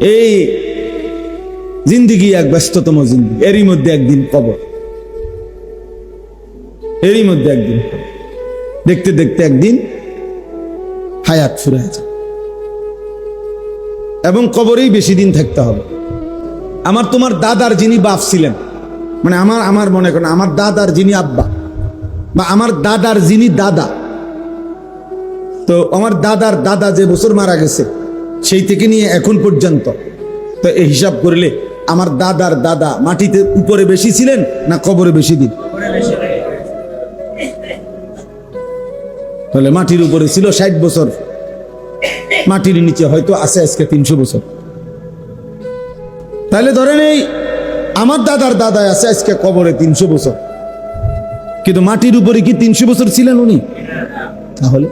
এই জিন্দিগি এক ব্যস্ততম জিন্দিগি। এরই মধ্যে একদিন কবর। এরই মধ্যে একদিন দেখতে দেখতে একদিন হায়াত ফুরে আছে এবং কবরেই বেশি দিন থাকতে হবে। আমার তোমার দাদার যিনি বাপ ছিলেন মানে আমার আমার মনে করেন, আমার দাদার যিনি আব্বা, বা আমার দাদার যিনি দাদা, তো আমার দাদার দাদা যে বছর মারা গেছে সেই থেকে নিয়ে এখন পর্যন্ত। তো এই হিসাব করলে আমার দাদার দাদা মাটিতে উপরে বেশি ছিলেন না কবরে বেশি দিন? তাহলে মাটির উপরে ছিল ষাট বছর। মাটির নিচে হয়তো আছে আজকে তিনশো বছর। তাহলে ধরেন এই আমার দাদার দাদায় আছে আজকে কবরে তিনশো বছর। কিন্তু মাটির উপরে কি তিনশো বছর ছিলেন উনি? তাহলে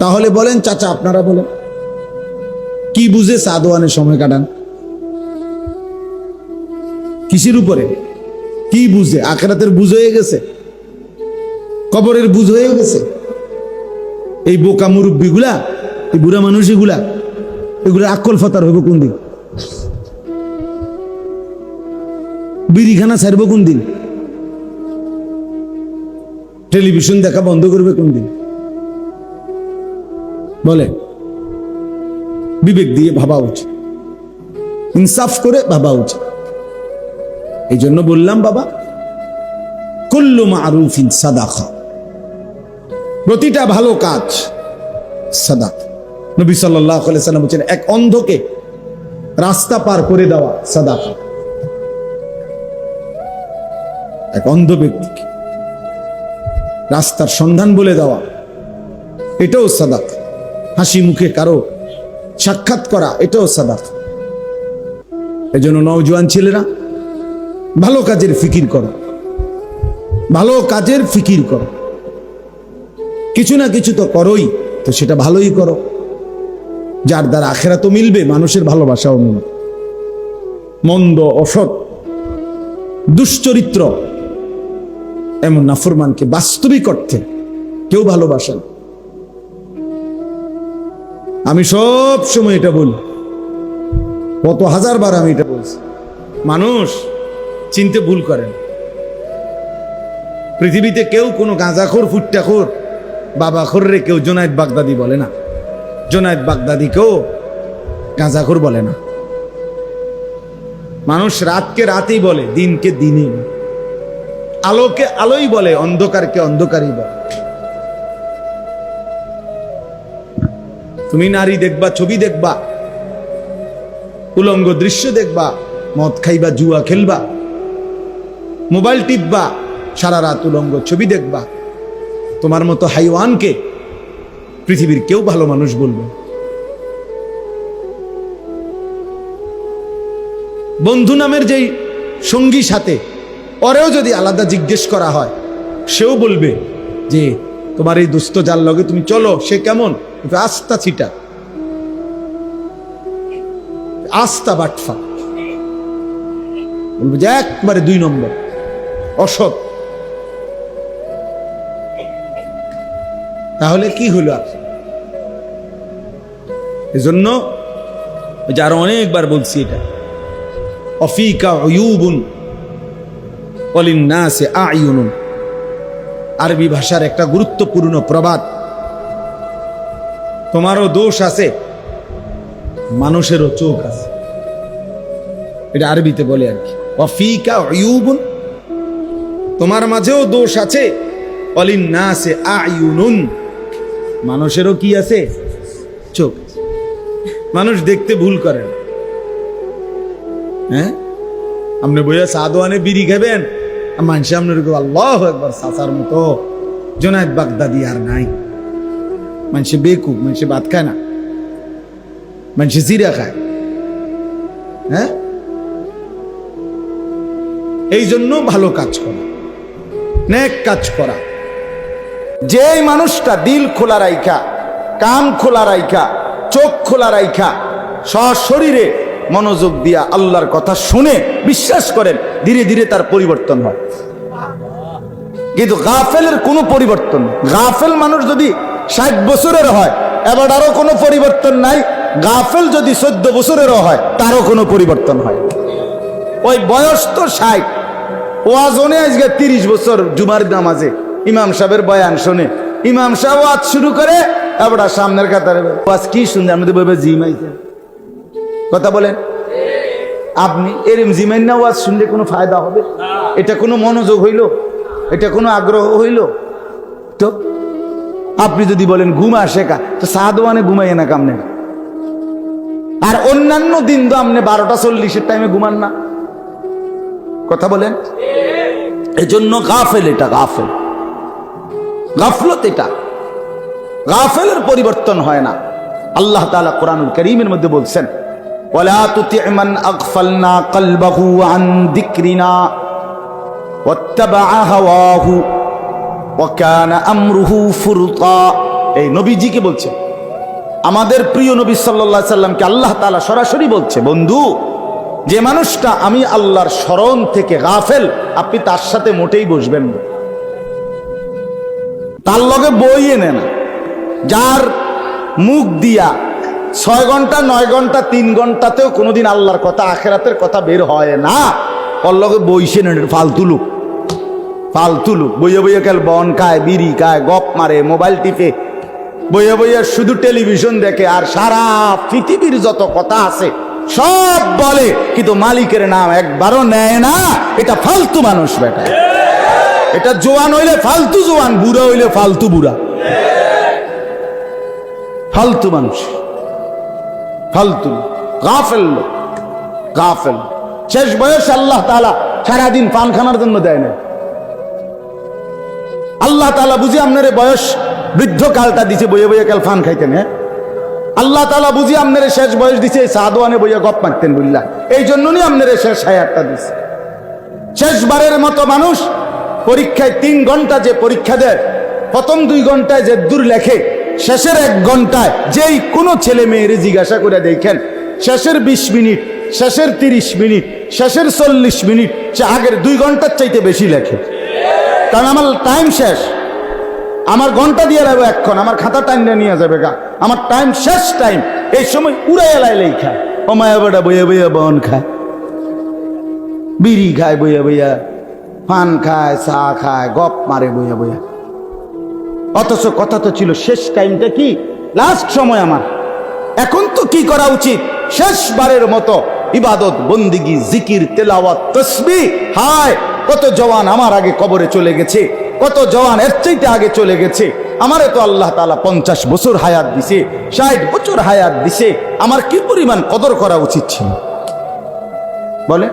তাহলে বলেন, চাচা, আপনারা বলেন। কি বুঝে সাদোয়ানের সময় কাটান? কিসের উপরে? কি বুঝে? আখরাতের বুঝ হয়ে গেছে? কবরের বুঝ হয়ে গেছে? এই বোকা মুরব্বীগুলা, এই বুড়া মানুষ এগুলা এগুলো আকল ফতার হইব কোন দিন? বিড়িখানা ছাড়বো কোন দিন? টেলিভিশন দেখা বন্ধ করবে কোন দিন? বলে, বিবেক দিয়ে ভাবা উচিত। ইনসাফ করে ভাবা উচিত। এই জন্য বললাম, বাবা, কুল্লু মারুফিন সাদাখা প্রতিটা ভালো কাজ সাদাক। নবী সাল্লাম বলছেন, এক অন্ধকে রাস্তা পার করে দেওয়া সাদাকা। এক অন্ধ ব্যক্তিকে রাস্তার সন্ধান বলে দেওয়া, এটাও সাদাক। হাসি মুখে কারও সাক্ষাৎ করা, এটাও সাদাক এজন্য নওজোয়ান ছেলেরা, ভালো কাজের ফিকির করো। ভালো কাজের ফিকির করো। কিছু না কিছু তো করোই, তো সেটা ভালোই করো। যার দ্বারা আখেরা তো মিলবে, মানুষের ভালোবাসাও মিলবে মন্দ, অসৎ, দুশ্চরিত্র, এমন নাফরমানকে বাস্তবিক অর্থে কেউ ভালোবাসেন আমি সব সময় এটা বলি। কত হাজার বার আমি এটা বলছি। মানুষ চিনতে ভুল করেন। পৃথিবীতে কেউ কোনো গাঁজাখোর, ফুট্টাখোর, বাবাখোর রে কেউ জোনায়েদ বাগদাদি বলে না। জোনায়েদ বাগদাদিকেও গাঁজাখোর বলে না। মানুষ রাতকে রাতেই বলে, দিনকে দিনই। আলোকে আলোই বলে, অন্ধকারকে অন্ধকারই বলে। তুমি নারী দেখবা, ছবি দেখবা, উলঙ্গ দৃশ্য দেখবা, মদ খাইবা, জুয়া খেলবা, মোবাইল টিপবা, সারা রাত উলঙ্গ ছবি দেখবা। তোমার মতো হাইওয়ানকে পৃথিবীর কেউ ভালো মানুষ বলবে বন্ধু নামের যেই সঙ্গী সাথে পরেও যদি আলাদা জিজ্ঞেস করা হয়, সেও বলবে যে, তোমার এই দুস্থ যার লগে তুমি চলো, সে কেমন? আস্থা ছিটা। আস্থা বাটফা। বলবে যে একবারে দুই নম্বর। অসৎ। তাহলে কি হলো আর? এজন্য ওই যে আরও অনেকবার বলছি এটা। অফিকা আরবি ভাষার একটা গুরুত্বপূর্ণ প্রবাদ। তোমারও দোষ আছে। মানুষেরও চোখ আছে। এটা আরবিতে বলে আর কি। অফিকা অয়ুবুন তোমার মাঝেও দোষ আছে। অলিন্নাসে আয়ুনুন। মানুষেরও কি আছে? চোখ মানুষ দেখতে ভুল করে না। হ্যাঁ? আপনি বইয়া সাদোয়ানে বিড়ি খাবেন। মানুষ আপনার আল্লাহ একবার সাসার মতো। জোনায়দ বাগদাদি আর নাই। মানুষে বেকুব মানুষে ভাত খায় না জিরা খায় হ্যাঁ এই জন্য ভালো কাজ করা নেক কাজ করা যেই মানুষটা দিল খোলা রাইখা কান খোলা রাইখা চোখ খোলা রাইখা সশরীরে মনোযোগ দিয়া আল্লাহর কথা শুনে বিশ্বাস করেন ধীরে ধীরে তার পরিবর্তন হয় কিন্তু গাফেলের কোনো পরিবর্তন গাফেল মানুষ যদি ষাট বছরের হয়। এবার আরও কোনো পরিবর্তন নাই। গাফেল যদি চোদ্দ বছরেরও হয় তারও কোনো পরিবর্তন হয় ওই বয়স তো ষাট। ওয়াজনে আজকে তিরিশ বছর জুমার নামাজে। ইমাম সাহেবের বয়ান শোনে। ইমাম সাহেব ওয়াজ শুরু করে এবার সামনের কাতারে ওয়াজ কি শুনছে আমাদের বলবে জিমাইছে কথা বলেন। আপনি এরম জিমাইন না ওয়াজ শুনলে কোনো ফায়দা হবে? এটা কোনো মনোযোগ হইল? এটা কোনো আগ্রহ হইল? তো আপনি যদি বলেন ঘুম আসে কা, তো সাদওয়ানে ঘুমাইয়ে না কামনে আর অন্যান্য দিন তো আপনি বারোটা চল্লিশের টাইমে ঘুমান না। কথা বলেন। এজন্য গাফেল এটা, গাফেল। গাফলত এটা। গাফেলের পরিবর্তন হয় না। আল্লাহ তাআলা কোরআনুল করিমের মধ্যে বলছেন যিকরিনা ওয়াত্তাবা হাওয়াহু। ওয়া কানা আমরুহু ফুরতা। এই নবীজিকে বলছে, আমাদের প্রিয় নবী সাল্লাল্লাহু সাল্লামকে আল্লাহ তাআলা সরাসরি বলছে, বন্ধু, যে মানুষটা আমি আল্লাহর স্মরণ থেকে গাফেল, আপনি তার সাথে মোটেই বসবেন তার লগে বই এনে না। যার মুখ দিয়া ছয় ঘণ্টা, নয় ঘণ্টা, তিন ঘন্টাতেও কোনোদিন আল্লাহর কথা, আখেরাতের কথা বের হয় না, ওর লগে বইসে নেন ফালতু লোক। ফালতু লোক। বইয়ে বইয়ে খেল, বন খায়, বিড়ি খায়, গপ মারে, মোবাইল টিপে। বইয়ে বইয়ে শুধু টেলিভিশন দেখে আর সারা পৃথিবীর যত কথা আছে, সব বলে, কিন্তু মালিকের নাম একবারও নেয় না। এটা ফালতু মানুষ বেটা। এটা জোয়ান হইলে ফালতু জোয়ান, বুড়া হইলে ফালতু বুড়া। ফালতু মানুষ। ফালতু গাফেল গাফেল। শেষ বয়স আল্লাহ তালা সারাদিন পান খানার জন্য দেয় না আল্লাহ তালা বুঝি আপনার বয়স বৃদ্ধ কালটা দিছে, বইয়ে বইয়ে কাল ফান খাইতেন হ্যাঁ? আল্লাহ তালা বুঝি আপনার শেষ বয়স দিছে, এই সাদওয়ানে বইয়া গপ মারতেন বুঝলা এই জন্যই আপনার শেষ হায়াতটা দিছে। শেষবারের মতো মানুষ পরীক্ষায় তিন ঘণ্টা যে পরীক্ষা দেয়, প্রথম দুই ঘন্টায় যে দূর লেখে, শেষের এক ঘন্টায় যেই কোনো ছেলে মেয়েরে জিজ্ঞাসা করে দেখেন, শেষের বিশ মিনিট, শেষের তিরিশ মিনিট, শেষের চল্লিশ মিনিট, সে আগের দুই ঘণ্টার চাইতে বেশি লেখে। কারণ আমার টাইম শেষ। আমার ঘণ্টা দিয়ে লাগবে এক্ষণ। আমার খাতা টাইম নিয়ে যাবে গা। আমার টাইম শেষ টাইম এই সময় উড়াই এলাই লেখা ও মায়া বেটা বইয়া বইয়া বন খায়। বিড়ি খায় বইয়া বইয়া। পান খায়, চা খায়, গপ মারে বইয়া বইয়া। অথচ কথা তো ছিল, শেষ টাইমটা কি? লাস্ট সময় আমার। এখন তো কি করা উচিত? শেষবারের মতো ইবাদত, বন্দিগি, জিকির, তেলাওয়াত, তসবি। হায়! কত জওয়ান আমার আগে কবরে চলে গেছে, কত জওয়ান এর চাইতে আগে চলে গেছে। আমারে তো আল্লাহ তাআলা পঞ্চাশ বছর হায়াত দিছে, ষাট বছর হায়াত দিছে, আমার কি পরিমাণ কদর করা উচিত ছিল? বলে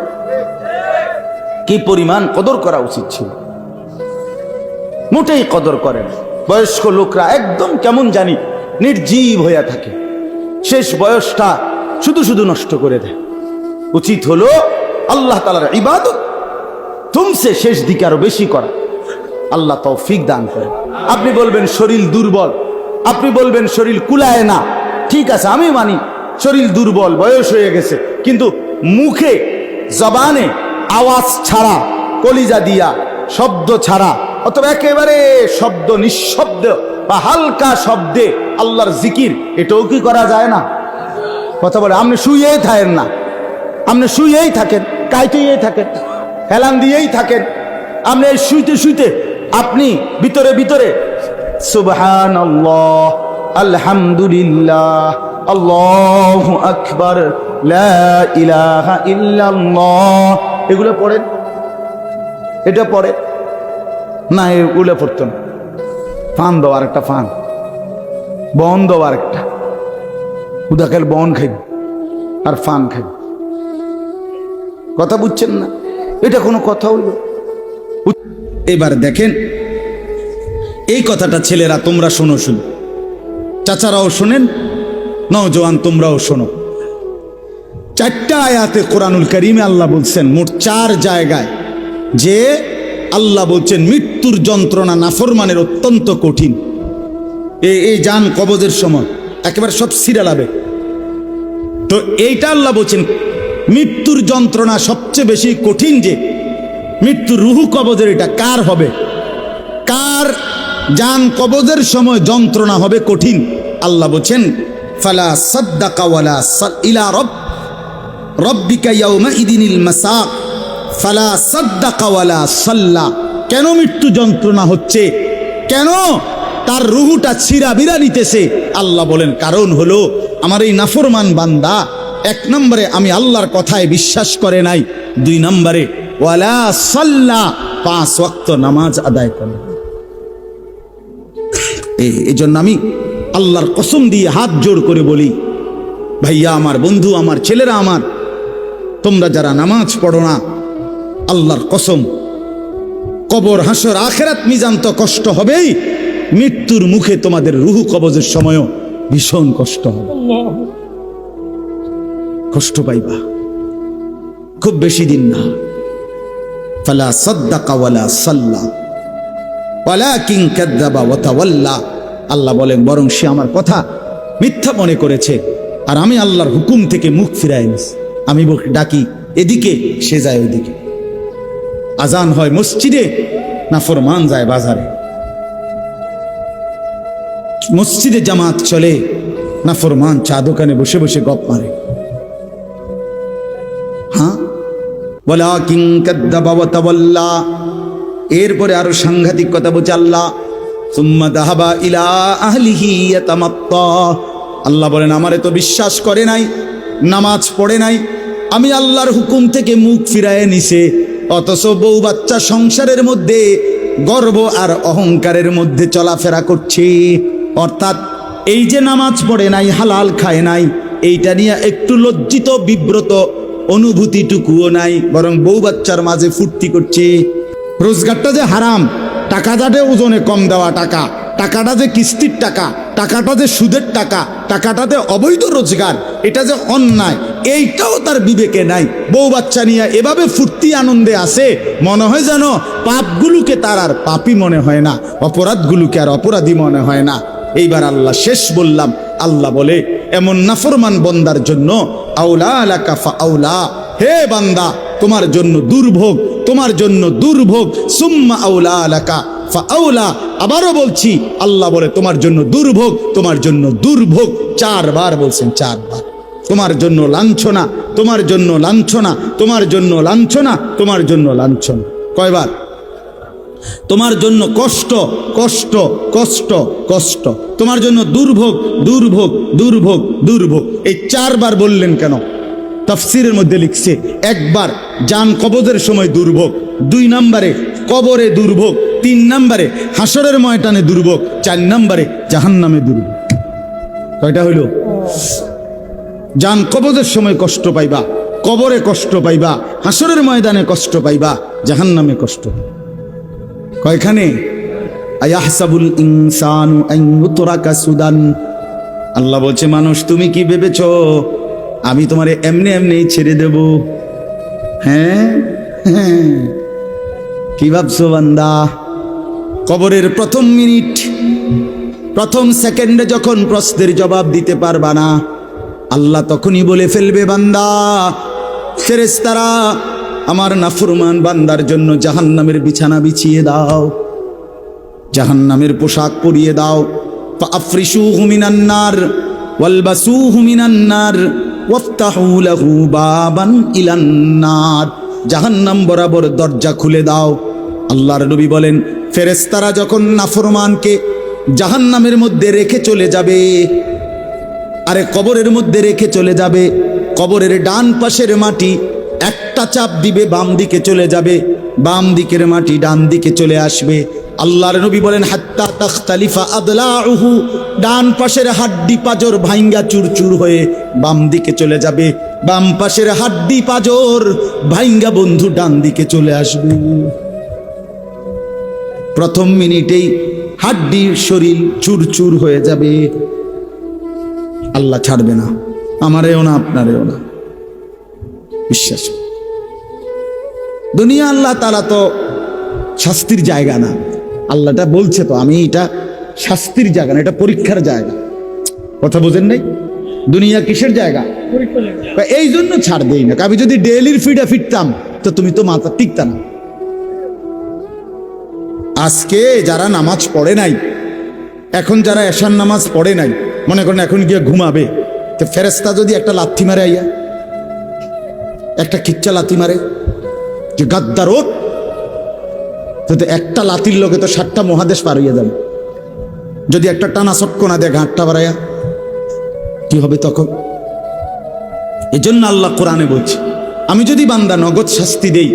কি পরিমাণ কদর করা উচিত ছিল? মোটেই কদর করে না। বয়স্ক লোকরা একদম কেমন জানি নির্জীব হইয়া থাকে। শেষ বয়সটা শুধু শুধু নষ্ট করে দেয়। উচিত হলো আল্লাহ তালার ইবাদত তুমসে শেষ দিকে আরও বেশি করা। আল্লাহ তৌফিক দান করে আপনি বলবেন শরীর দুর্বল। আপনি বলবেন শরীর কুলায় না। ঠিক আছে, আমি মানি শরীর দুর্বল, বয়স হয়ে গেছে। কিন্তু মুখে, জবানে আওয়াজ ছাড়া, কলিজা দিয়া, শব্দ ছাড়া, অথবা একেবারে শব্দ নিঃশব্দ বা হালকা শব্দে আল্লাহর জিকির, এটাও কি করা যায় না? কথা বলে, আপনি শুয়েই থাকেন না। আপনি শুয়েই থাকেন কাইতেই থাকেন। হেলান দিয়েই থাকেন। আপনি এই শুইতে শুইতে আপনি ভিতরে ভিতরে সুবহান আলহামদুলিল্লাহ, আল্লাহ আকবার এগুলো পড়েন? এটা পড়ে না, এগুলো পড়তো না। ফান দাও আর একটা ফান। বন দাও আর একটা উদাকাল বন খাইব আর ফান খাইব। কথা বুঝছেন না? এটা কোনো কথা হইল। এবার দেখেন, এই কথাটা ছেলেরা তোমরা শোনো শুনো। চাচারাও শোনেন নজওয়ান তোমরাও শোনো। চারটা আয়াতে কোরআনুল করিমে আল্লাহ বলছেন, মোট চার জায়গায় যে আল্লাহ বলছেন, মৃত্যুর যন্ত্রণা নাফরমানের অত্যন্ত কঠিন। এই এই যান কবজের সময়, একেবারে সব সিরালাবে। তো এইটা আল্লাহ বলছেন মৃত্যুর যন্ত্রণা সবচেয়ে বেশি কঠিন যে মৃত্যুর রুহু কবজের এটা কার হবে? কার যান কবজের সময় যন্ত্রণা হবে কঠিন? আল্লাহ বলছেন, ফালা সাদ্দাকা ওয়ালা সাল ইলা রব ফালা সাল্লা। কেন মৃত্যু যন্ত্রণা হচ্ছে? কেন তার রুহুটা ছিঁড়া বিরা নিতেছে? আল্লাহ বলেন, কারণ হলো, আমার এই নাফরমান বান্দা এক নম্বরে আমি আল্লাহর কথায় বিশ্বাস করে নাই, দুই নম্বরে, ওয়ালা সাল্লা, পাঁচ ওয়াক্ত নামাজ আদায় করে। এই জন্য আমি আল্লাহর কসম দিয়ে হাত জোড় করে বলি, ভাইয়া আমার, বন্ধু আমার, ছেলেরা আমার, তোমরা যারা নামাজ পড়ো না, আল্লাহর কসম, কবর, হাসর, আখেরাত মিজান তো কষ্ট হবেই, মৃত্যুর মুখে তোমাদের রুহু কবজের সময়ও ভীষণ কষ্ট হবে। কষ্ট পাইবা। খুব বেশি দিন না। ফালা সাদ্দাকা ওয়ালা সাল্লা। ওয়ালাকিন কাদ্দাবা ওয়া তাওয়াল্লা। আল্লাহ বলেন, বরং সে আমার কথা মিথ্যা মনে করেছে, আর আমি আল্লাহর হুকুম থেকে মুখ ফিরাই আমি ডাকি, এদিকে, সে যায় ওদিকে আজান হয় মসজিদে না ফরমান যায় বাজারে? মসজিদে জামাত চলে না ফরমান চা দোকানে বসে বসে গপ মারে? বলা এরপরে আরও সাংঘাতিক কথা বলছে আল্লাহ দাহাবা ইলা আল্লাহ বলেন, আমারে তো বিশ্বাস করে নাই, নামাজ পড়ে নাই, আমি আল্লাহর হুকুম থেকে মুখ ফিরায় নিছে, অথচ বউ বাচ্চা সংসারের মধ্যে, গর্ব আর অহংকারের মধ্যে চলাফেরা করছে। অর্থাৎ এই যে নামাজ পড়ে নাই, হালাল খায় নাই, এইটা নিয়ে একটু লজ্জিত, বিব্রত অনুভূতিটুকুও নাই, বরং বউ বাচ্চার মাঝে ফুর্তি করছে। রোজগারটা যে হারাম, টাকাটা যে ওজনে কম দেওয়া টাকা, টাকাটা যে কিস্তির টাকা, টাকাটা যে সুদের টাকা, টাকাটা যে অবৈধ রোজগার, এটা যে অন্যায়, এইটাও তার বিবেকে নাই। বউ বাচ্চা নিয়ে এভাবে ফুর্তি আনন্দে আসে মনে হয় যেন পাপগুলোকে তার আর পাপই মনে হয় না, অপরাধগুলোকে আর অপরাধী মনে হয় না। এইবার আল্লাহ শেষ বললাম, আল্লাহ বলে এমন নাফরমান বন্দার জন্য, আউলা আলাকা ফা আউলা। হে বান্দা, তোমার জন্য দুর্ভোগ, তোমার জন্য দুর্ভোগ। সুম্মা আউলা আলাকা ফা আউলা। আবারও বলছি, আল্লাহ বলে, তোমার জন্য দুর্ভোগ, তোমার জন্য দুর্ভোগ। চারবার বলছেন, চারবার। তোমার জন্য লাঞ্ছনা, তোমার জন্য লাঞ্ছনা, তোমার জন্য লাঞ্ছনা, তোমার জন্য লাঞ্ছনা। কয়বার? তোমার জন্য কষ্ট কষ্ট কষ্ট কষ্ট। তোমার জন্য দুর্ভোগ দুর্ভোগ দুর্ভোগ দুর্ভোগ। এই চারবার বললেন কেন? তফসিরের মধ্যে লিখছে, একবার যান কবজের সময় দুর্ভোগ, দুই নম্বরে কবরে দুর্ভোগ, তিন নম্বরে হাসরের ময়টানে দুর্ভোগ, চার নম্বরে জাহান নামে দুর্ভোগ। কয়টা হইল? যান কবজের সময় কষ্ট পাইবা, কবরে কষ্ট পাইবা হাসরের ময়দানে কষ্ট পাইবা জাহান নামে কষ্ট। পাইবা। কয়খানে? আয়াহসাবুল ইনসানু আন ইউতরাকা সুদান। আল্লাহ বলছে, মানুষ, তুমি কি ভেবেছ? আমি তোমারে এমনি এমনি ছেড়ে দেব। হ্যাঁ? হ্যাঁ কি ভাবছ বান্দা? কবরের প্রথম মিনিট, প্রথম সেকেন্ডে যখন প্রশ্নের জবাব দিতে পারবা না, আল্লাহ তখনই বলে ফেলবে বান্দা। ফেরেস্তারা আমার নাফরমান বান্দার জন্য জাহান্নামের বিছানা বিছিয়ে দাও। জাহান্নামের পোশাক পরিয়ে দাও। আফরিসুহু মিনান্নার ওয়ালবাসুহু মিনান্নার ওয়াফতাহু লাহু বাবান ইলান্নার জাহান্নাম বরাবর দরজা খুলে দাও। আল্লাহর নবী বলেন, ফেরেশতারা যখন নাফরমানকে জাহান্নামের মধ্যে রেখে চলে যাবে, আরে কবরের মধ্যে রেখে চলে যাবে, কবরের ডান পাশের মাটি একটা চাপ দিবে, বাম দিকে চলে যাবে। বাম দিকের মাটি ডান দিকে চলে আসবে। আল্লাহর নবী বলেন, হাত্তা তাখতালিফা আদলাউহু। ডান পাশের হাড্ডি পাজর ভাঙ্গা চুরচুর হয়ে বাম দিকে চলে যাবে। বাম পাশের হাড্ডি পাজর ভাইঙ্গা বন্ধু ডান দিকে চলে আসবে। প্রথম মিনিটেই হাড্ডির শরীর চুরচুর হয়ে যাবে। আল্লাহ ছাড়বে না। আমারেও না, আপনারেও না। বিশ্বাস দুনিয়া আল্লাহ তালা তো শাস্তির জায়গা না। আল্লাহটা বলছে তো আমি এটা শাস্তির জায়গা না এটা পরীক্ষার জায়গা। কথা বোঝেন নাই? দুনিয়া কিসের জায়গা? এই জন্য ছাড় দেই না। আমি যদি ডেলির ফিডে ফিরতাম তো তুমি তো মাথা টিকতা না। আজকে যারা নামাজ পড়ে নাই এখন যারা এশার নামাজ পড়ে নাই মনে করেন এখন গিয়ে ঘুমাবে তো ফেরেস্তা যদি একটা লাথি মারে আইয়া একটা কিচ্চা লাথি মারে যে গাদ্দার ওঠ তো একটা লাতির লোকে তো সাতটা মহাদেশ পার হইয়া যাবে। যদি একটা টানা চক্ক না দেয় ঘাটটা বাড়াইয়া, কি হবে তখন? এজন্য আল্লাহ কোরআনে বলছি, আমি যদি বান্দা নগদ শাস্তি দেই,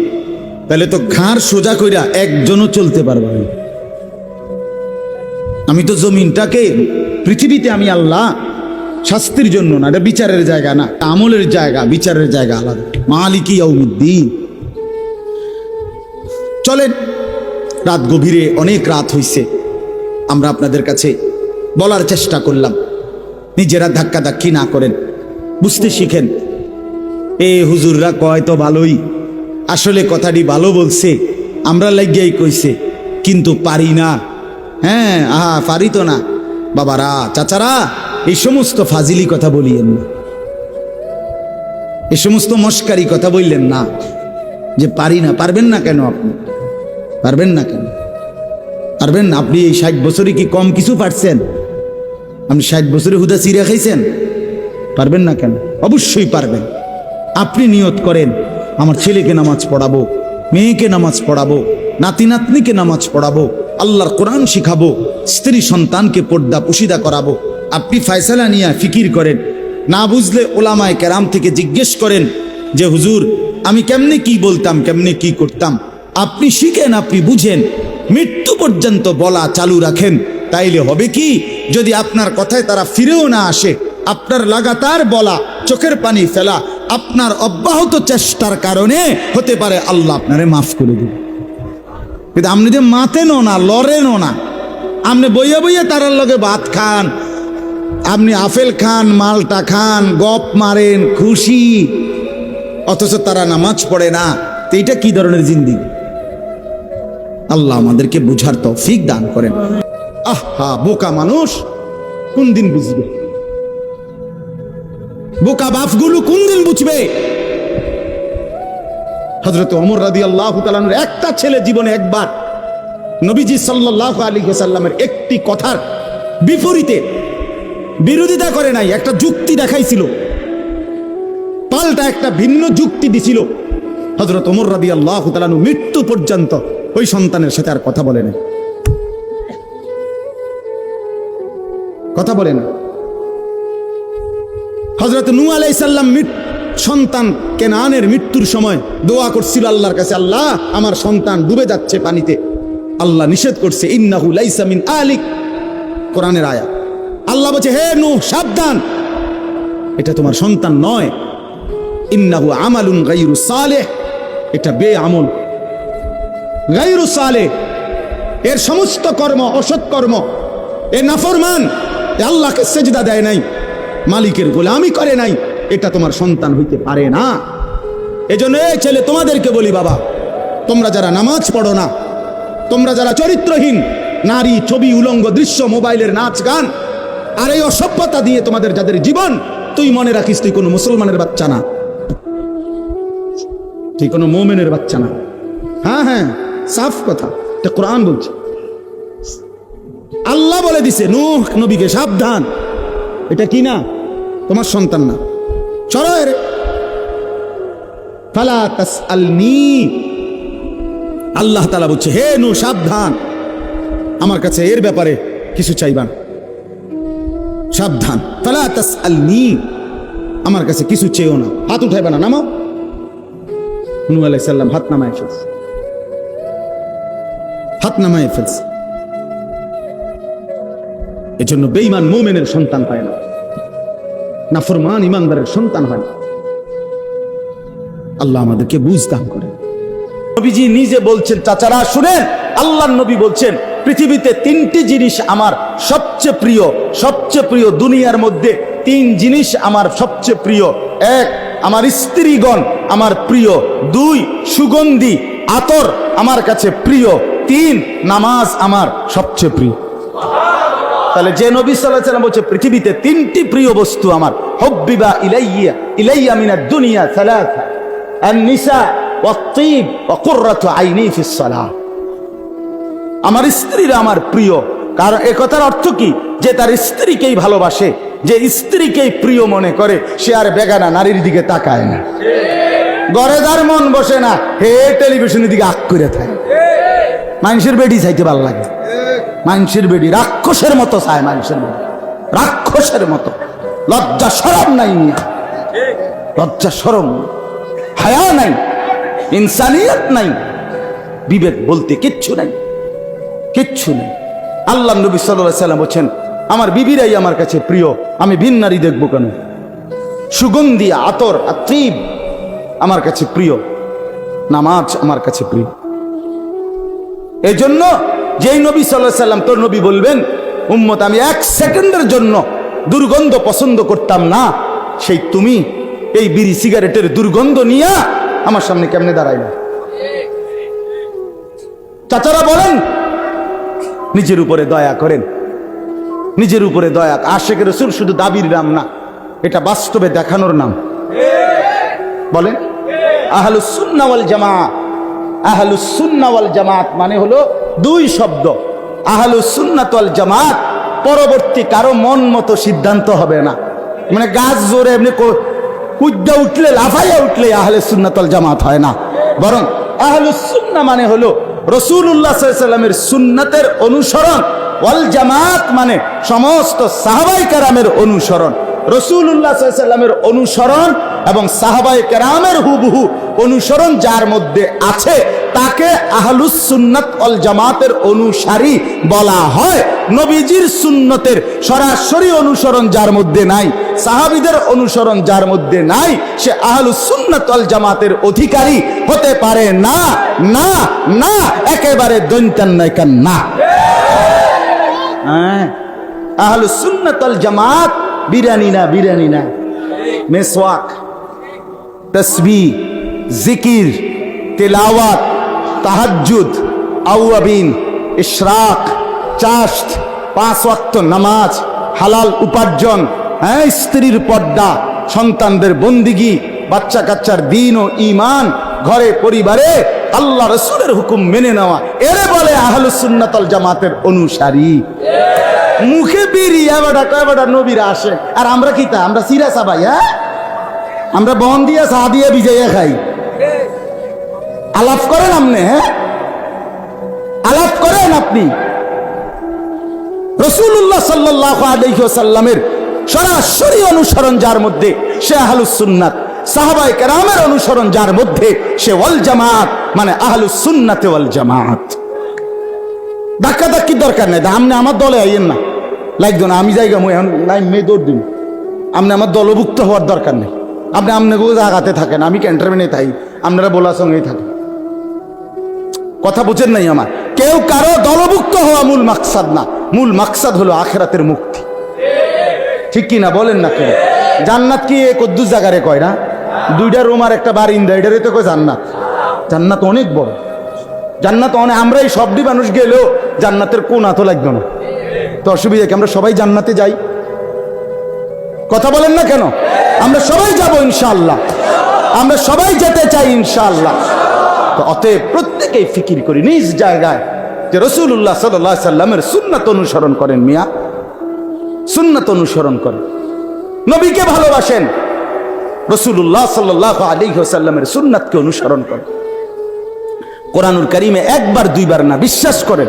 তাহলে তো ঘাড় সোজা কইরা একজনও চলতে পারবে না। আমি তো জমিনটাকে, পৃথিবীতে আমি আল্লাহ শাস্তির জন্য না, এটা বিচারের জায়গা না, আমলের জায়গা, বিচারের জায়গা আলাদা। মালিকি ইয়াউমিদ্দিন। চলেন। রাত গভীরে অনেক রাত হইছে। আমরা আপনাদের কাছে বলার চেষ্টা করলাম। নিজেরা ধাক্কা ধাক্কি না করেন। বুঝতে শিখেন। এ হুজুররা কয় তো ভালোই। আসলে কথাটি ভালো বলছে। আমরা লাগিয়াই কইছে, কিন্তু পারি না। হ্যাঁ আহা, পারি তো না। বাবারা, চাচারা, এই সমস্ত ফাজিলি কথা বলিয়েন না। এই সমস্ত মস্কারি কথা বললেন না। যে পারি না, পারবেন না কেন আপনি? পারবেন না কেন? পারবেন না? আপনি এই ষাট বছরে কি কম কিছু পারছেন? আপনি ষাট বছরে হুদা চিরা খাইছেন? পারবেন না কেন? অবশ্যই পারবেন। আপনি নিয়ত করেন, আমার ছেলেকে নামাজ পড়াবো, মেয়েকে নামাজ পড়াবো, নাতি নাতনিকে নামাজ পড়াবো, আল্লাহর কোরআন শিখাবো, স্ত্রী সন্তানকে পর্দা পুশিদা করাবো। আপনি ফয়সালা নিয়ে ফিকির করেন। না বুঝলে ওলামায় কেরাম থেকে জিজ্ঞেস করেন যে, হুজুর, আমি কেমনে কি বলতাম, কেমনে কি করতাম? আপনি শিখেন, আপনি বুঝেন। মৃত্যু পর্যন্ত বলা চালু রাখেন। তাইলে হবে কি? যদি আপনার কথায় তারা ফিরেও না আসে, আপনার লাগাতার বলা, চোখের পানি ফেলা, আপনার অব্যাহত চেষ্টার কারণে হতে পারে আল্লাহ আপনারে মাফ করে দিবে। কিন্তু আপনি যে মাতেনও না লড়েনও না, আপনি বইয়া বইয়া তারার লগে ভাত খান, আপনি আপেল খান, মালটা খান, গপ মারেন, খুশি, অথচ তারা নামাজ পড়ে না, তো এইটা কি ধরনের জিন্দিগি? আল্লাহ আমাদেরকে বুঝার তৌফিক দান করেন। আহা, বোকা মানুষ, কোন দিন বুঝবে? বোকা বাপগুলো কোন দিন বুঝবে? হজরত অমর রাদি আল্লাহ একটা ছেলে জীবনে একবার নবীজি সাল্লাহ আলী সাল্লামের একটি কথার বিপরীতে বিরোধিতা করে নাই, একটা যুক্তি দেখাইছিল। পাল্টা একটা ভিন্ন যুক্তি দিছিল। হজরত ওমর রাদি আল্লাহ মৃত্যু পর্যন্ত ওই সন্তানের সাথে আর কথা বলে না। কথা বলে না। হজরত নু আলাইসাল্লাম সন্তান কেনানের মৃত্যুর সময় দোয়া করছিল আল্লাহর কাছে, আল্লাহ, আমার সন্তান ডুবে যাচ্ছে পানিতে। আল্লাহ নিষেধ করছে, ইন্নাহু লাইসা মিন আলিক। কোরআনের আয়া আল্লাহ বলছে, হে নু সাবধান। এটা তোমার সন্তান নয়। ইন্নাহু আমালুন গাইরু সালেহ। এটা বে আমল গাইরু সালে, এর সমস্ত কর্ম অসৎ কর্ম, এ নাফরমান, এ আল্লাহকে সেজদা দেয় নাই, মালিকের গোলামি করে নাই, এটা তোমার সন্তান হইতে পারে না। এজন্য এই ছেলে, তোমাদেরকে বলি বাবা, তোমরা যারা নামাজ পড়ো না, তোমরা যারা চরিত্রহীন, নারী, ছবি, উলঙ্গ দৃশ্য, মোবাইলের নাচ, গান, আর এই অসভ্যতা দিয়ে তোমাদের যাদের জীবন, তুই মনে রাখিস তুই কোনো মুসলমানের বাচ্চা না। তুই কোনো মোমেনের বাচ্চা না। হ্যাঁ হ্যাঁ। সাফ কথা। এটা কোরআন বলছে। আল্লাহ বলে দিছে, নূহ নবীকে সাবধান। এটা কি না? তোমার সন্তান না। চলো এর। আল্লাহ তাআলা বলছে, হে নূহ, সাবধান। আমার কাছে এর ব্যাপারে কিছু চাইবা না। সাবধান। ফালা তাসআলনি। আমার কাছে কিছু চেয়েও না। হাত উঠাইবা না, নামাও। নূহ আলাইহিস সালাম হাত নামায় ফেলছে। হাত নামায় ফেলছে। এজন্য বেঈমান মোমেনের সন্তান পায় না। না ফরমান ইমানদারের সন্তান হয় না। আল্লাহ আমাদেরকে বুঝ দান করেন। নবীজি নিজে বলছেন, চাচারা, শুনেন আল্লাহ নবী বলছেন, পৃথিবীতে তিনটি জিনিস আমার সবচেয়ে প্রিয় সবচেয়ে প্রিয় দুনিয়ার মধ্যে তিন জিনিস আমার সবচেয়ে প্রিয়। এক, আমার স্ত্রীগণ আমার প্রিয়। দুই, সুগন্ধি, আতর আমার কাছে প্রিয়। তিন নামাজ আমার সবচেয়ে প্রিয়। তাহলে যে নবী সাল্লাহ সাল্লাম বলছে, পৃথিবীতে তিনটি প্রিয় বস্তু আমার। হব্বিবা ইলাইয়া ইলাইয়া মিনা দুনিয়া সালাথা আর নিসা অতীব অকুর্রত আইনি ফিসালা আমার স্ত্রীরা আমার প্রিয়। কারণ কথার অর্থ কি? যে তার স্ত্রীকেই ভালোবাসে, যে স্ত্রীকেই প্রিয় মনে করে, সে আর বেগানা নারীর দিকে তাকায় না। গড়ে তার মন বসে না, হে টেলিভিশনের দিকে আক করে থাকে। মানুষের বেডি চাইতে ভালো লাগে। মানুষের বেডি রাক্ষসের মতো চায় মানুষের বেডি। রাক্ষসের মতো। লজ্জা সরম নাই মিয়া। লজ্জা সরম হায়া নাই। ইনসানিয়ত নাই। বিবেক বলতে কিচ্ছু নাই। কিচ্ছু নেই। আল্লাহ নবী সাল্লাহ সাল্লাম বলছেন, আমার বিবিরাই আমার কাছে প্রিয়। আমি ভিন নারী দেখব কেন? সুগন্ধি, আতর আত্রিব আমার কাছে প্রিয়। নামাজ আমার কাছে প্রিয়। এই জন্য যেই নবী সাল্লাহ সাল্লাম, তোর নবী বলবেন, উম্মত, আমি এক সেকেন্ডের জন্য দুর্গন্ধ পছন্দ করতাম না। সেই তুমি এই বিড়ি সিগারেটের দুর্গন্ধ নিয়ে আমার সামনে কেমনে দাঁড়াইলে? চাচারা বলেন, নিজের উপরে দয়া করেন। নিজের উপরে দয়া আশেখ রসুল শুধু দাবির নাম না, এটা বাস্তবে দেখানোর নাম। বলেন আহলুসুন্নাওয়াল জামাত আহলুসুন্নাওয়াল জামাত মানে হলো দুই শব্দ। আহলুসুন্নাতওয়াল জামাত, পরবর্তী কারও মন মতো সিদ্ধান্ত হবে না। মানে গাছ জোরে এমনি কুদ্দা উঠলে, লাফাইয়া উঠলে আহলে সুন্নাতল জামাত হয় না। বরং আহলুসুন্না মানে হলো রসুল্লাহ সাল্লামের সুন্নাতের অনুসরণ। ওয়াল জামাত মানে সমস্ত সাহাবাই কারামের অনুসরণ। রসুল্লাহ সাল্লামের অনুসরণ এবং সাহাবাই কেরামের হুবহু অনুসরণ যার মধ্যে আছে, তাকে আহলুস সুন্নাত অল জামাতের অনুসারী বলা হয়। নবীজির সুন্নতের সরাসরি অনুসরণ যার মধ্যে নাই, সাহাবিদের অনুসরণ যার মধ্যে নাই, সে আহলুস সুন্নাত অল জামাতের অধিকারী হতে পারে না না না, একেবারে দৈন্তান নায়িকান না হ্যাঁ আহলুস সুন্নাত অল জামাত বিরানি না বিরানি না, মেসওয়াক। তসবি, জিকির, তেলাওয়াত, তাহাজ্জুদ, আউয়াবিন, ইশরাক চাষ্ট পাঁচ ওয়াক্ত নামাজ, হালাল উপার্জন হ্যাঁ স্ত্রীর পর্দা, সন্তানদের বন্দিগি বাচ্চা কাচ্চার দিন ও ইমান ঘরে, পরিবারে আল্লাহ রসুলের হুকুম মেনে নেওয়া। এরে বলে আহলুসুন্নাতল জামাতের অনুসারী। মুখে বেরিয়ে বেটা কয় বেটা নবীরা আসে। আর আমরা কি তা? আমরা সিরা সাবাই হ্যাঁ? আমরা বন দিয়া চা দিয়ে ভিজাইয়া খাই। আলাপ করেন আপনি হ্যাঁ? আলাপ করেন আপনি। রসুল্লাহ সাল্লাহ আলহ্লামের সরাসরি অনুসরণ যার মধ্যে সে আহলুস সুন্নাত সাহাবাই কেরামের অনুসরণ যার মধ্যে সে ওয়াল জামাত মানে আহলুস সুন্নাতে ওয়াল জামাত। ধাক্কা ধাক্কি দরকার নেই। আপনি আমার দলে আইয়েন না। লাইক না আমি জায়গা মই নাই, মেয়ে দৌড় দিন। আপনি আমার দলভুক্ত হওয়ার দরকার নেই। আপনি আপনাকে জায়গাতে থাকেন, আমি ক্যান্টারমেন্টে থাকি আপনারা বলার সঙ্গেই থাকি কথা বুঝেন নাই আমার? কেউ কারও দলভুক্ত হওয়া মূল মাকসাদ না, মূল মাকসাদ হলো আখেরাতের মুক্তি। ঠিক কি না, বলেন না কেউ? জান্নাত কি এ কদ্দুস জাগারে কয় না? দুইটা রুম আর একটা বারিন্দা এটারে তো কয় জান্নাত? জান্নাত অনেক বড়। জান্নাত অনেক আমরা এই সবটি মানুষ গেলেও জান্নাতের কোন আতো লাগবে না। তো অসুবিধা কি, আমরা সবাই জান্নাতে যাই? কথা বলেন না কেন? আমরা সবাই যাব ইনশাল্লাহ আমরা সবাই যেতে চাই ইনশাল্লাহ তো অতএব প্রত্যেকেই ফিকির করি নিজ জায়গায় যে রসুল্লাহ সাল্লাহ সাল্লামের সুন্নাত অনুসরণ করেন মিয়া। সুন্নাত অনুসরণ করেন। নবীকে ভালোবাসেন। রসুল্লাহ সাল্লাহ আলী সাল্লামের সুন্নাতকে অনুসরণ করেন। কোরআনুল করিমে একবার, দুইবার না, বিশ্বাস করেন।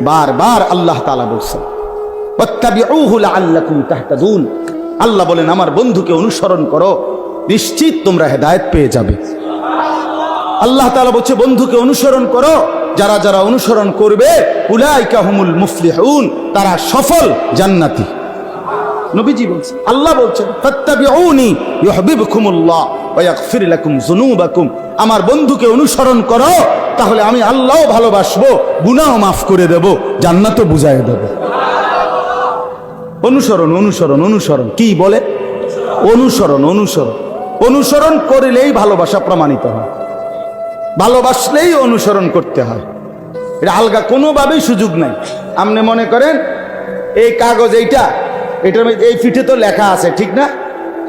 বারবার আল্লাহ তালা বলছেন আল্লাহ বলেন, আমার বন্ধুকে অনুসরণ করো, নিশ্চিত তোমরা হেদায়েত পেয়ে যাবে। আল্লাহ তালা বলছে, বন্ধুকে অনুসরণ করো, যারা যারা অনুসরণ করবে, উলাইকা হুমুল মুফলিহুন, তারা সফল জান্নাতি। নবীজি বলছেন আল্লাহ বলছেন, ফাত্তাবিউনি ইউহিব্বুকুমুল্লাহ ওয়া ইয়াগফির লাকুম যুনুবাকুম। আমার বন্ধুকে অনুসরণ করো, তাহলে আমি আল্লাহও ভালোবাসবো গুনাহ মাফ করে দেব, জান্নাতও বুঝায় দেব। অনুসরণ অনুসরণ অনুসরণ। কি বলে? অনুসরণ অনুসরণ। অনুসরণ করলেই ভালোবাসা প্রমাণিত হয়। ভালোবাসলেই অনুসরণ করতে হয়। এটা আলগা কোনোভাবেই সুযোগ নাই। আপনি মনে করেন, এই কাগজ এইটা, এটার এই ফিটে তো লেখা আছে, ঠিক না?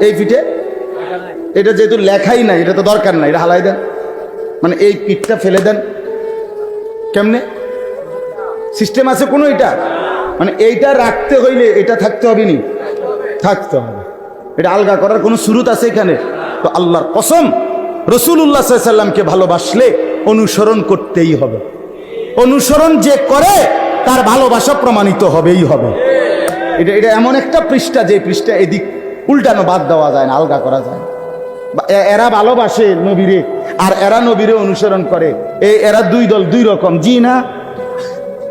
এই ফিটে? এটা যেহেতু লেখাই নাই, এটা তো দরকার নাই, এটা হালাই দেন। মানে এই পিঠটা ফেলে দেন। কেমনে? সিস্টেম আছে কোনো এটা? মানে এইটা রাখতে হইলে এটা থাকতে হবে নি? থাকতে হবে। এটা আলগা করার কোনো সুরুত আছে এখানে? তো আল্লাহর কসম রসুল্লাহ সাল্লামকে ভালোবাসলে অনুসরণ করতেই হবে। অনুসরণ যে করে, তার ভালোবাসা প্রমাণিত হবেই হবে। এটা এটা এমন একটা পৃষ্ঠা, যে পৃষ্ঠা এদিক উল্টানো বাদ দেওয়া যায় না, আলগা করা যায় এরা ভালোবাসে নবীরে, আর এরা নবীরে অনুসরণ করে। এই এরা দুই দল, দুই রকম, জি না?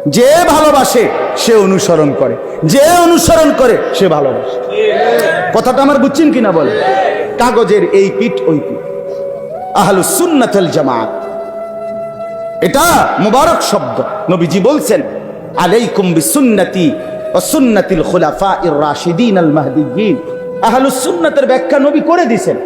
যে ভালোবাসে, সে অনুসরণ করে। যে অনুসরণ করে, সে ভালোবাসে। কথাটা আমার বুঝছেন কিনা বলে কাগজের এই পিঠ, ওই পিঠ। সুন্নাতুল জামাত। এটা মুবারক শব্দ। নবীজি বলছেন, আলাইকুম বিসুন্নতি ও সুন্নাতিল খুলাফা ইর রাশিদিন আল মাহদিয়িন আহলুস সুন্নাতের ব্যাখ্যা নবী করে দিয়েছেন।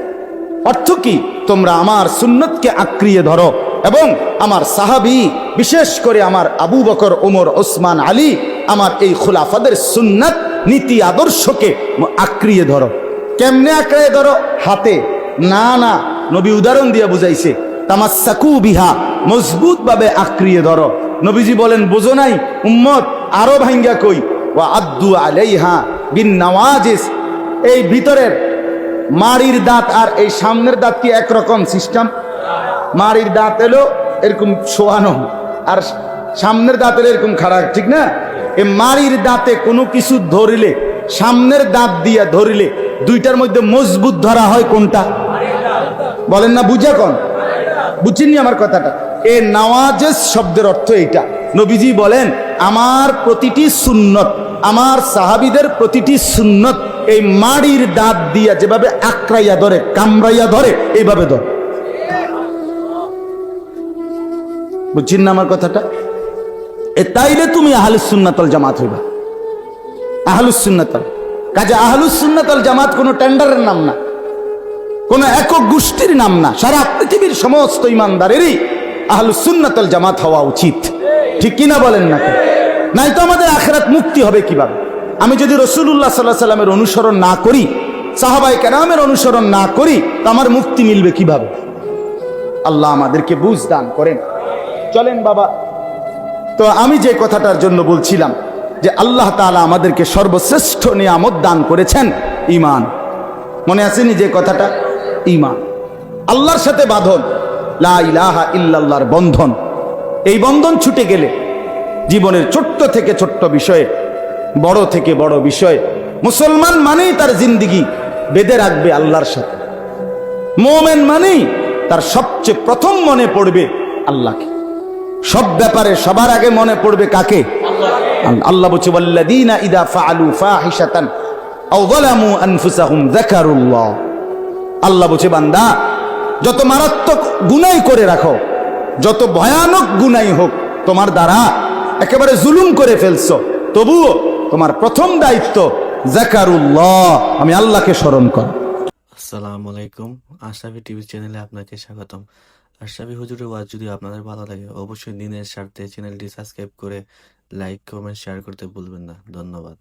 অর্থ কি? তোমরা আমার সুন্নতকে আঁকড়িয়ে ধরো। এবং আমার সাহাবি, বিশেষ করে আমার আবু বকর, ওমর, ওসমান, আলী, আমার এই খুলাফাদের সুন্নাত নীতি আদর্শকে আক্রিয়ে ধরো। কেমনে আঁকড়ে ধরো? হাতে। না না, নবী উদাহরণ দিয়ে বুঝাইছে। তামাসাকু বিহা মজবুত ভাবে আঁকড়িয়ে ধরো। নবীজি বলেন, বোঝো নাই, উম্মত, আরও ভাঙ্গা কই? ওয়া আব্দু আলাইহা বিন নওয়াজিস। এই ভিতরের মাড়ির দাঁত আর এই সামনের দাঁত কি একরকম সিস্টেম? মাড়ির দাঁত এলো, এরকম শোয়ানো। আর সামনের দাঁত এলো এরকম খারাপ ঠিক না? এ মাড়ির দাঁতে কোনো কিছু ধরিলে, সামনের দাঁত দিয়া ধরিলে, দুইটার মধ্যে মজবুত ধরা হয় কোনটা? বলেন না, বুঝা কোন? বুঝছেননি আমার কথাটা। এ নওয়াজেস শব্দের অর্থ এইটা। নবীজি বলেন, আমার প্রতিটি সুন্নত, আমার সাহাবিদের প্রতিটি সুন্নত, এই মাড়ির দাঁত দিয়া যেভাবে আক্রাইয়া ধরে, কামড়াইয়া ধরে এইভাবে ধরে। বুঝছেন না আমার কথাটা? এ তাইলে তুমি আহলুস সুন্নাতল জামাত হইবা। আহলুস সুন্নাতল কাজে আহলুস সুন্নাতল জামাত কোনো টেন্ডারের নাম না। কোন একক গোষ্ঠীর নাম না। সারা পৃথিবীর সমস্ত ইমানদারেরই আহলুস সুন্নাতল জামাত হওয়া উচিত। ঠিক কিনা বলেন না নাই তো আমাদের আখেরাত মুক্তি হবে কীভাবে? আমি যদি রসুল্লাহ সাল্লাহ সাল্লামের অনুসরণ না করি সাহাবাই কেরামের অনুসরণ না করি, তো আমার মুক্তি মিলবে কীভাবে? আল্লাহ আমাদেরকে বুঝ দান করেন। চলেন বাবা। তো আমি যে কথাটার জন্য বলছিলাম যে আল্লাহ তাআলা আমাদেরকে সর্বশ্রেষ্ঠ নিয়ামত দান করেছেন ইমান মনে আসেনি যে কথাটা? ইমান আল্লাহর সাথে বাঁধন, লা ইলাহা ইল্লাল্লাহর বন্ধন। এই বন্ধন ছুটে গেলে জীবনের ছোট্ট থেকে ছোট্ট বিষয়ে, বড় থেকে বড় বিষয়ে, মুসলমান মানেই তার জিন্দিগি বেঁধে রাখবে আল্লাহর সাথে। মোমেন মানেই তার সবচেয়ে প্রথম মনে পড়বে আল্লাহকে। সব ব্যাপারে সবার আগে মনে পড়বে কাকে? আল্লাহ। বলছে, ওয়াল্লাযীনা ইদা ফাআলু ফাহিশাতান আও যালামু আনফুসাহুম যাকারুল্লাহ। আল্লাহ বলছে, বান্দা, যত মারাত্মক গুনাই করে রাখো, যত ভয়ানক গুনাই হোক, তোমার দ্বারা একেবারে জুলুম করে ফেলছো। তবুও তোমার প্রথম দায়িত্ব জাকারুল্লাহ আমি আল্লাহকে স্মরণ কর। আসসালামু আলাইকুম আশাবি টিভি চ্যানেলে আপনাকে স্বাগতম। আশরাফি হুজুরের ওয়াজ যদি আপনাদের ভালো লাগে, অবশ্যই দিনের স্বার্থে চ্যানেলটি সাবস্ক্রাইব করে লাইক কমেন্ট শেয়ার করতে ভুলবেন না। ধন্যবাদ।